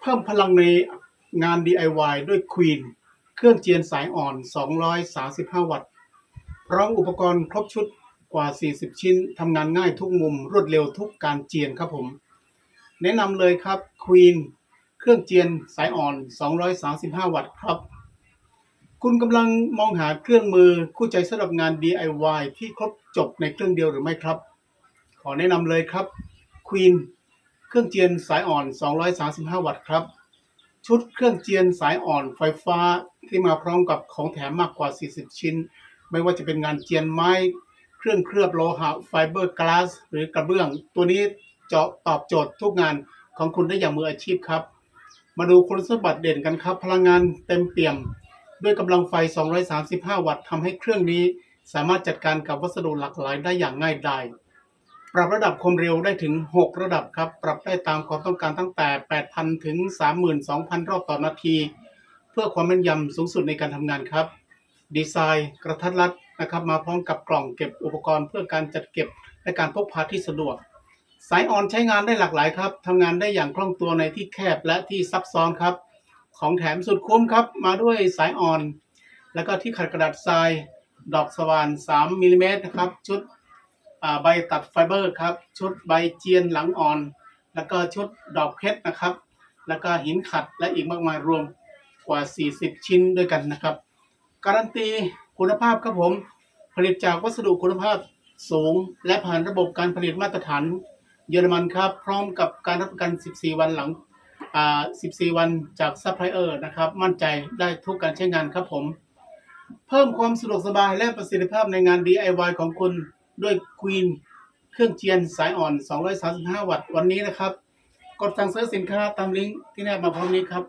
เพิ่มพลังในงาน DIY ด้วย Queen เครื่องเจียนสายอ่อน 235 วัตต์ พร้อมอุปกรณ์ครบชุดกว่า 40 ชิ้น ทำงานง่ายทุกมุม รวดเร็วทุกการเจียนครับผม แนะนำเลยครับ Queen เครื่องเจียนสายอ่อน 235 วัตต์ครับ คุณกำลังมองหาเครื่องมือคู่ใจสำหรับงาน DIY ที่ครบจบในเครื่องเดียวหรือไม่ครับ ขอแนะนำเลยครับ Queen เครื่องเจียนสายอ่อน 235 วัตต์ครับ ชุดเครื่องเจียนสายอ่อนไฟฟ้าที่มาพร้อมกับของแถมมากกว่า 40 ชิ้น ไม่ว่าจะเป็นงานเจียนไม้ เครื่องเคลือบโลหะไฟเบอร์กลาส หรือกระเบื้อง ตัวนี้เจาะตอบโจทย์ทุกงานของคุณได้อย่างมืออาชีพครับ มาดูคุณสมบัติเด่นกันครับ พลังงานเต็มเปี่ยม ด้วยกำลังไฟ 235 วัตต์ทำให้เครื่องนี้สามารถจัดการกับวัสดุหลากหลายได้อย่างง่ายดาย ปรับระดับความเร็วได้ถึง 6 ระดับครับ ปรับได้ตามความต้องการตั้งแต่ 8,000 ถึง 32,000 รอบต่อนาที เพื่อความแม่นยำสูงสุดในการทำงานครับ ดีไซน์กระทัดรัดนะครับ มาพร้อมกับกล่องเก็บอุปกรณ์เพื่อการจัดเก็บและการพกพาที่สะดวก สายออนใช้งานได้หลากหลายครับทำงานได้อย่างคล่องตัวในที่แคบและที่ซับซ้อนครับ ของแถมสุดคุ้มครับ มาด้วยสายออน แล้วก็ที่ขัดกระดาษทราย ดอกสว่าน 3มิลลิเมตรนะครับ ชุด ใบตัดไฟเบอร์ครับ ชุดใบเจียนหลังอ่อน แล้วก็ชุดดอกเพชรนะครับ แล้วก็หินขัดและอีกมากมายรวมกว่า 40 ชิ้นด้วยกันนะครับ การันตีคุณภาพครับผม ผลิตจากวัสดุคุณภาพสูง และผ่านระบบการผลิตมาตรฐานเยอรมันครับ พร้อมกับการรับประกัน 14 วันหลังอ่า14 วันจากซัพพลายเออร์นะครับ มั่นใจได้ทุกการใช้งานครับผม เพิ่มความสะดวกสบายและประสิทธิภาพในงาน DIY ของคุณ ด้วยควีนเครื่องเจียนสายอ่อน 235 วัตต์วันนี้นะครับ กดสั่งซื้อสินค้าตามลิงก์ที่แนบมาพร้อมนี้ครับ